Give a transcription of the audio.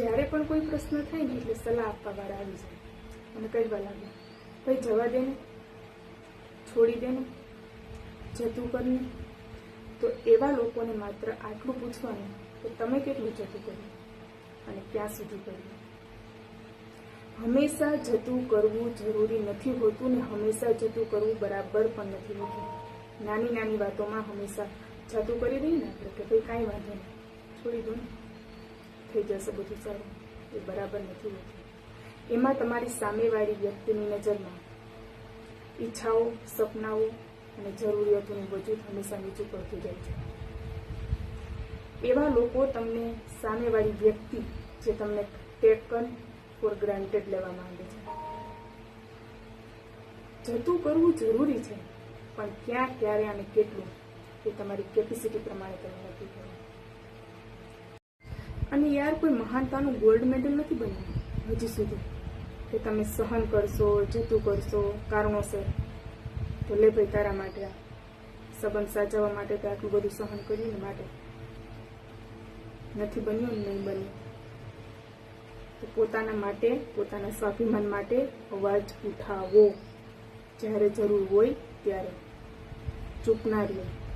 જ્યારે પણ કોઈ પ્રશ્ન થાય ને એટલે સલાહ આપવા વાળા આવી જાય. અને કહેવા લાગે. ભાઈ, જવા દે ને. છોડી દે ને. જતું કરને તો એવા લોકોને માત્ર આટલું પૂછવાનું કે તમે કેટલું જતું કર્યું અને ક્યાં સુધી કર્યું. હંમેશા જતું કરવું જરૂરી નથી હોતું ને હંમેશા જતું કરવું બરાબર પણ નથી હોતું. નાની નાની વાતોમાં હંમેશા જતું કરી દઈએ ને આપણે કે ભાઈ કાંઈ વાંધો નહીં. છોડી દો ને. થઈ જશે બધું સારું. એ બરાબર નથી હોતું. એમાં તમારી સામેવાળી વ્યક્તિની નજરમાં ઈચ્છાઓ, સપનાઓ અને જરૂરિયાતોનું વજૂદ હંમેશા નીચું પડતું જાય છે. એવા લોકો તમને સામેવાળી વ્યક્તિ જે તમને ટેકન ફોર ગ્રાન્ટેડ લેવા માંગે છે. જતું કરવું જરૂરી છે, પણ ક્યાં, ક્યારે અને કેટલું એ તમારી કેપેસિટી પ્રમાણે તમે નક્કી કરો. અને યાર, કોઈ મહાનતાનું ગોલ્ડ મેડલ નથી બન્યું હજી સુધી. કે તમે સહન કરશો, જતું કરશો, કારણોસર. તો લે ભાઈ તારા માટે આ સંબંધ સાચવવા માટે તો આટલું બધું સહન કર્યું ને માટે. નથી બન્યું ને નહીં બન્યું. તો પોતાના માટે, પોતાના સ્વાભિમાન માટે અવાજ ઉઠાવો. જ્યારે જરૂર હોય ત્યારે. ચૂપ રહ્યો